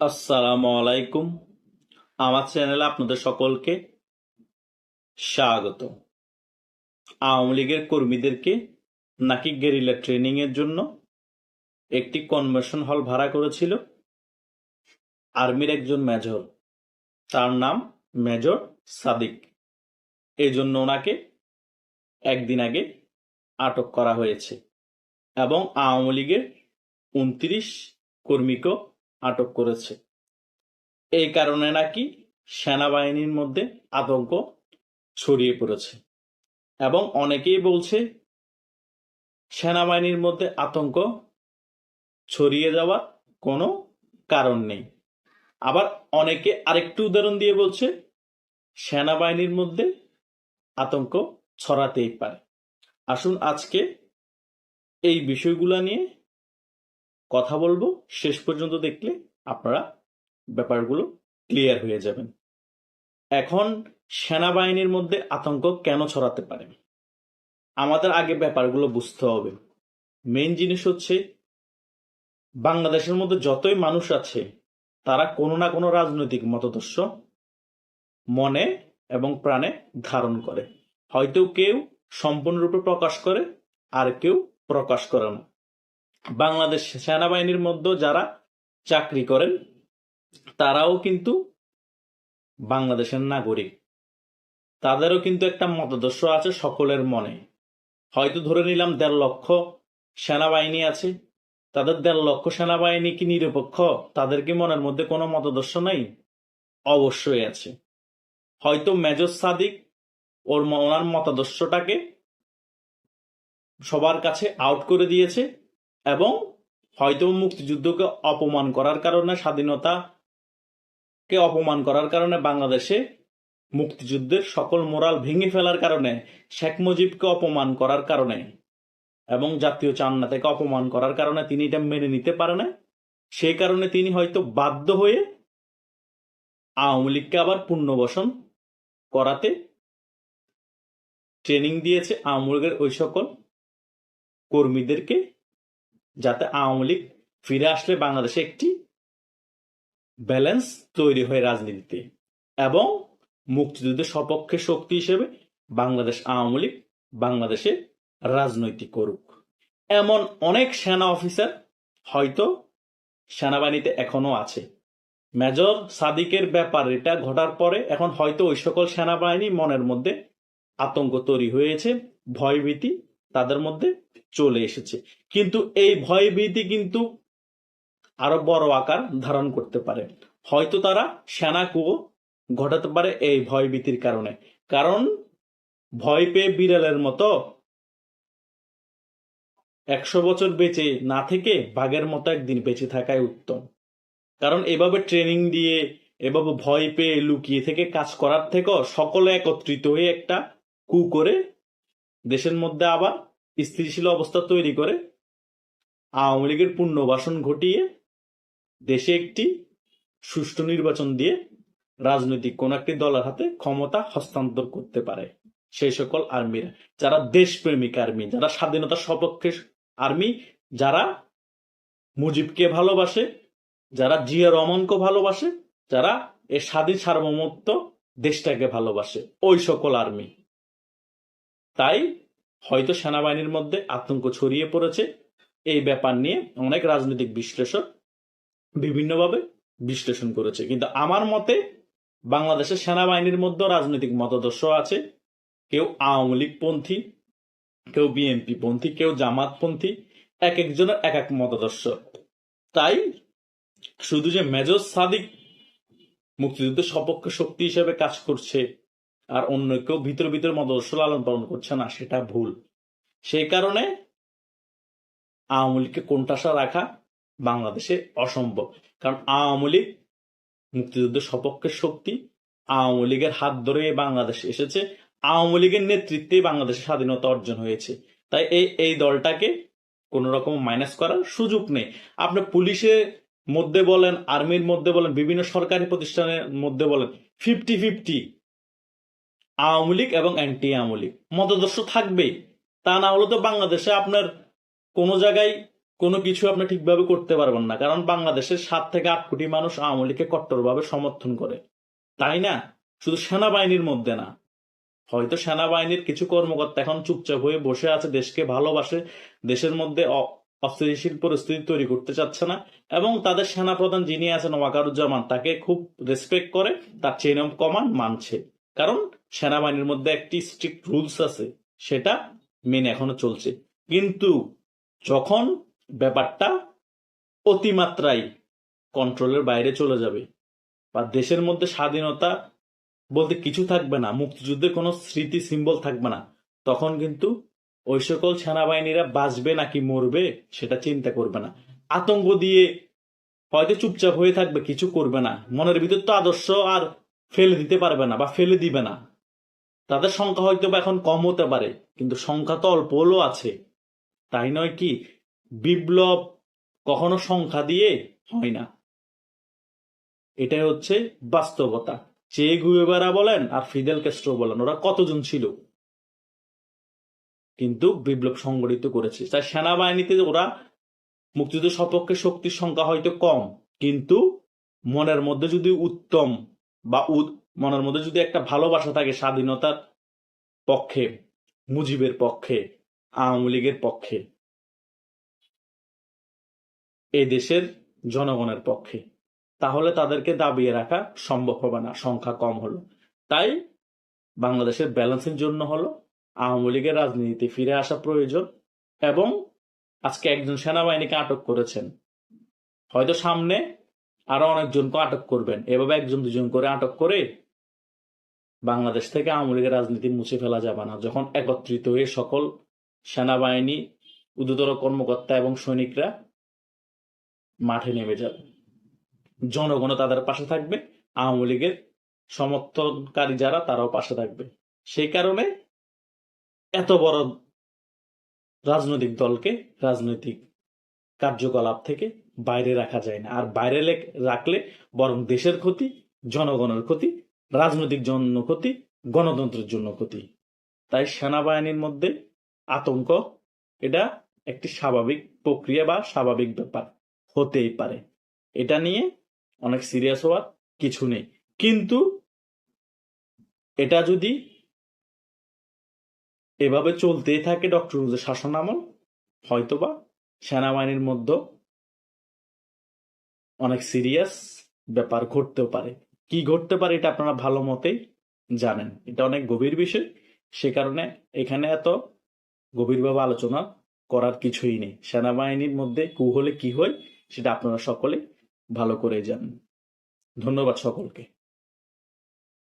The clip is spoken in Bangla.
আসসালামু আলাইকুম আমার চ্যানেলে আপনাদের সকলকে স্বাগত। আওয়ামী লীগের কর্মীদেরকে নাকি গেরিলা ট্রেনিং এর জন্য একটি কনভেনশন হল ভাড়া করেছিল আর্মির একজন মেজর। তার নাম মেজর সাদিক। এই জন্য ওনাকে একদিন আগে আটক করা হয়েছে এবং আওয়ামী লীগের উনত্রিশ কর্মীকেও আটক করেছে। এই কারণে নাকি সেনাবাহিনীর মধ্যে আতঙ্ক ছড়িয়ে পড়েছে এবং অনেকেই বলছে সেনাবাহিনীর মধ্যে আতঙ্ক ছড়িয়ে যাওয়ার কোনো কারণ নেই। আবার অনেকে আরেকটু উদাহরণ দিয়ে বলছে সেনাবাহিনীর মধ্যে আতঙ্ক ছড়াতেই পারে। আসুন আজকে এই বিষয়গুলো নিয়ে কথা বলব, শেষ পর্যন্ত দেখলে আপনারা ব্যাপারগুলো ক্লিয়ার হয়ে যাবেন। এখন সেনাবাহিনীর মধ্যে আতঙ্ক কেন ছড়াতে পারে? আমাদের আগে ব্যাপারগুলো বুঝতে হবে। মেন জিনিস হচ্ছে, বাংলাদেশের মধ্যে যতই মানুষ আছে, তারা কোনো না কোনো রাজনৈতিক মতাদর্শ মনে এবং প্রাণে ধারণ করে। হয়তো কেউ সম্পূর্ণরূপে প্রকাশ করে, আর কেউ প্রকাশ করে না। বাংলাদেশ সেনাবাহিনীর মধ্যে যারা চাকরি করেন, তারাও কিন্তু বাংলাদেশের নাগরিক। তাদেরও কিন্তু একটা মতাদর্শ আছে সকলের মনে। হয়তো ধরে নিলাম দেড় লক্ষ সেনাবাহিনী আছে। তাদের দেড় লক্ষ সেনাবাহিনী কি নিরপেক্ষ? তাদের কি মনের মধ্যে কোনো মতাদর্শ নাই? অবশ্যই আছে। হয়তো মেজর সাদিক ওর ওনার মতাদর্শটাকে সবার কাছে আউট করে দিয়েছে। এবং হয়তো মুক্তিযুদ্ধকে অপমান করার কারণে, স্বাধীনতাকে অপমান করার কারণে, বাংলাদেশে মুক্তিযুদ্ধের সকল মোরাল ভেঙে ফেলার কারণে, শেখ মুজিবকে অপমান করার কারণে এবং জাতীয় চান্না থেকে অপমান করার কারণে তিনি এটা মেনে নিতে পারে না সেই কারণে তিনি হয়তো বাধ্য হয়ে আওয়ামী লীগকে আবার পুনর্বাসন করাতে ট্রেনিং দিয়েছে আওয়ামী লীগের ওই সকল কর্মীদেরকে। যাতে আওয়ামী লীগ ফিরে আসলে বাংলাদেশে একটি ব্যালেন্স তৈরি হয় রাজনীতিতে এবং মুক্তিযুদ্ধের সপক্ষে শক্তি হিসেবে বাংলাদেশ আওয়ামী লীগ বাংলাদেশে রাজনৈতিক করুক। এমন অনেক সেনা অফিসার হয়তো সেনাবাহিনীতে এখনও আছে। মেজর সাদিকের ব্যাপার এটা ঘটার পরে এখন হয়তো ওই সকল সেনাবাহিনী মনের মধ্যে আতঙ্ক তৈরি হয়েছে, ভয়ভীতি তাদের মধ্যে চলে এসেছে। কিন্তু এই ভয়ভীতি কিন্তু আরও বড় আকার ধারণ করতে পারে। হয়তো তারা সেনাকেও ঘটাতে পারে এই ভয়ভীতির কারণে। কারণ ভয় পেয়ে বিড়ালের মতো একশো বছর বেঁচে না থেকে বাঘের মতো একদিন বেঁচে থাকাই উত্তম। কারণ এভাবে ট্রেনিং দিয়ে, এভাবে ভয় পেয়ে লুকিয়ে থেকে কাজ করার থেকেও সকলে একত্রিত হয়ে একটা কু করে দেশের মধ্যে আবার স্থিতিশীল অবস্থা তৈরি করে আওয়ামী লীগের পুনর্বাসন ঘটিয়ে দেশে একটি সুষ্ঠু নির্বাচন দিয়ে রাজনৈতিক কোন একটি দলের হাতে ক্ষমতা হস্তান্তর করতে পারে সেই সকল আর্মিরা। যারা দেশপ্রেমিক আর্মি, যারা স্বাধীনতার সপক্ষে আর্মি, যারা মুজিবকে ভালোবাসে, যারা জিয়া রহমানকে ভালোবাসে, যারা এই স্বাধীন সার্বভৌমত্ব দেশটাকে ভালোবাসে, ওই সকল আর্মি। তাই হয়তো সেনাবাহিনীর মধ্যে আতঙ্ক ছড়িয়ে পড়েছে। এই ব্যাপার নিয়ে অনেক রাজনৈতিক বিশ্লেষক বিভিন্নভাবে বিশ্লেষণ করেছে। কিন্তু আমার মতে বাংলাদেশের সেনাবাহিনীর মধ্যে রাজনৈতিক মতাদর্শ আছে। কেউ আওয়ামী লীগ পন্থী কেউ বিএনপি পন্থী কেউ জামাত পন্থী এক একজনের এক এক মতাদর্শ। তাই শুধু যে মেজর সাদিক মুক্তিযুদ্ধের সপক্ষে শক্তি হিসেবে কাজ করছে আর অন্য কেউ ভিতর ভিতর মতাদর্শ লালন পালন করছে না, সেটা ভুল। সেই কারণে আওয়ামী লীগকে কোণঠাসা রাখা বাংলাদেশে অসম্ভব। কারণ আওয়ামী লীগ মুক্তিযুদ্ধের সপক্ষের শক্তি, আওয়ামী লীগের হাত ধরে বাংলাদেশে এসেছে, আওয়ামী লীগের নেতৃত্বে বাংলাদেশের স্বাধীনতা অর্জন হয়েছে। তাই এই এই দলটাকে কোন রকম মাইনাস করার সুযোগ নেই। আপনি পুলিশের মধ্যে বলেন, আর্মির মধ্যে বলেন, বিভিন্ন সরকারি প্রতিষ্ঠানের মধ্যে বলেন ফিফটি ফিফটি আওয়ামী লীগ এবং অ্যান্টি আওয়ামী লীগ। মতাদর্শ থাকবেই। তা না হলে তো বাংলাদেশে আপনার কোনো জায়গায় কোনো কিছু আপনি ঠিকভাবে করতে পারবেন না। কারণ বাংলাদেশের সাত থেকে আট কোটি মানুষ আওয়ামী লীগকে কট্টরভাবে সমর্থন করে। তাই না? শুধু সেনাবাহিনীর মধ্যে না। হয়তো সেনাবাহিনীর কিছু কর্মকর্তা এখন চুপচাপ হয়ে বসে আছে, দেশকে ভালোবাসে, দেশের মধ্যে অস্থিতিশীল পরিস্থিতি তৈরি করতে চাচ্ছে না। এবং তাদের সেনাপ্রধান যিনি আছেন, ওয়াকারুজ্জামান, তাকে খুব রেসপেক্ট করে, তার চেইন অফ কমান্ড মানছে। কারণ সেনাবাহিনীর মধ্যে একটি স্ট্রিক্ট রুলস আছে, সেটা মেনে এখনও চলছে। কিন্তু যখন ব্যাপারটা অতিমাত্রায় কন্ট্রোলের বাইরে চলে যাবে বা দেশের মধ্যে স্বাধীনতা বলতে কিছু থাকবে না, মুক্তিযুদ্ধের কোনো স্মৃতি সিম্বল থাকবে না, তখন কিন্তু ওই সকল সেনাবাহিনীরা বাঁচবে নাকি মরবে সেটা চিন্তা করবে না। আতঙ্ক দিয়ে হয়তো চুপচাপ হয়ে থাকবে, কিছু করবে না। মনের ভিতর তো আদর্শ আর ফেলে দিতে পারবে না বা ফেলে দিবে না। তাদের সংখ্যা হয়তো বা এখন কম হতে পারে, কিন্তু সংখ্যা তো অল্প হলেও আছে। তাই নয় কি, বিপ্লব কখনো সংখ্যা দিয়ে হয় না। এটাই হচ্ছে বাস্তবতা। চে গুয়েবারা বলেন আর ফিদেল ক্যাস্ট্রো বলেন, ওরা কতজন ছিল? কিন্তু বিপ্লব সংগঠিত করেছে। তাই সেনাবাহিনীতে ওরা মুক্তিযুদ্ধ সপক্ষে শক্তির সংখ্যা হয়তো কম, কিন্তু মনের মধ্যে যদি উত্তম বা উদ- মনের মধ্যে যদি একটা ভালোবাসা থাকে স্বাধীনতার পক্ষে, মুজিবের পক্ষে, আওয়ামী লীগের পক্ষে এই দেশের জনগণের পক্ষে, তাহলে তাদেরকে দাবিয়ে রাখা সম্ভব হবে না, সংখ্যা কম হলো। তাই বাংলাদেশের ব্যালেন্সের জন্য হলো আওয়ামী লীগের রাজনীতিতে ফিরে আসা প্রয়োজন এবং আজকে একজন সেনাবাহিনীকে আটক করেছেন। হয়তো সামনে আরও অনেকজনকে আটক করবেন। এভাবে একজন দুজন করে আটক করে বাংলাদেশ থেকে আওয়ামী লীগের রাজনীতি মুছে ফেলা যাবে না। যখন একত্রিত হয়ে সকল সেনাবাহিনী উদ্যতর কর্মকর্তা এবং সৈনিকরা মাঠে নেমে যাবে। জনগণও তাদের পাশে থাকবে। আওয়ামী লীগের সমর্থনকারী যারা, তারাও পাশে থাকবে। সেই কারণে এত বড় রাজনৈতিক দলকে রাজনৈতিক কার্যকলাপ থেকে বাইরে রাখা যায় না। আর বাইরে রাখলে বরং দেশের ক্ষতি, জনগণের ক্ষতি, রাজনৈতিক জন্য ক্ষতি, গণতন্ত্রের জন্য ক্ষতি। তাই সেনাবাহিনীর মধ্যে আতঙ্ক, এটা একটি স্বাভাবিক প্রক্রিয়া বা স্বাভাবিক ব্যাপার হতেই পারে। এটা নিয়ে অনেক সিরিয়াস হওয়ার কিছু নেই। কিন্তু এটা যদি এভাবে চলতেই থাকে ডক্টর শাসন আমল হয়তোবা সেনাবাহিনীর মধ্যে অনেক সিরিয়াস ব্যাপার ঘটতেও পারে। কি ঘটতে পারে এটা আপনারা ভালো মতেই জানেন। এটা অনেক গভীর বিষয়। সে কারণে এখানে এত গভীরভাবে আলোচনা করার কিছুই নেই। সেনাবাহিনীর মধ্যে কু হলে কি হয়, সেটা আপনারা সকলে ভালো করে জানেন। ধন্যবাদ সকলকে।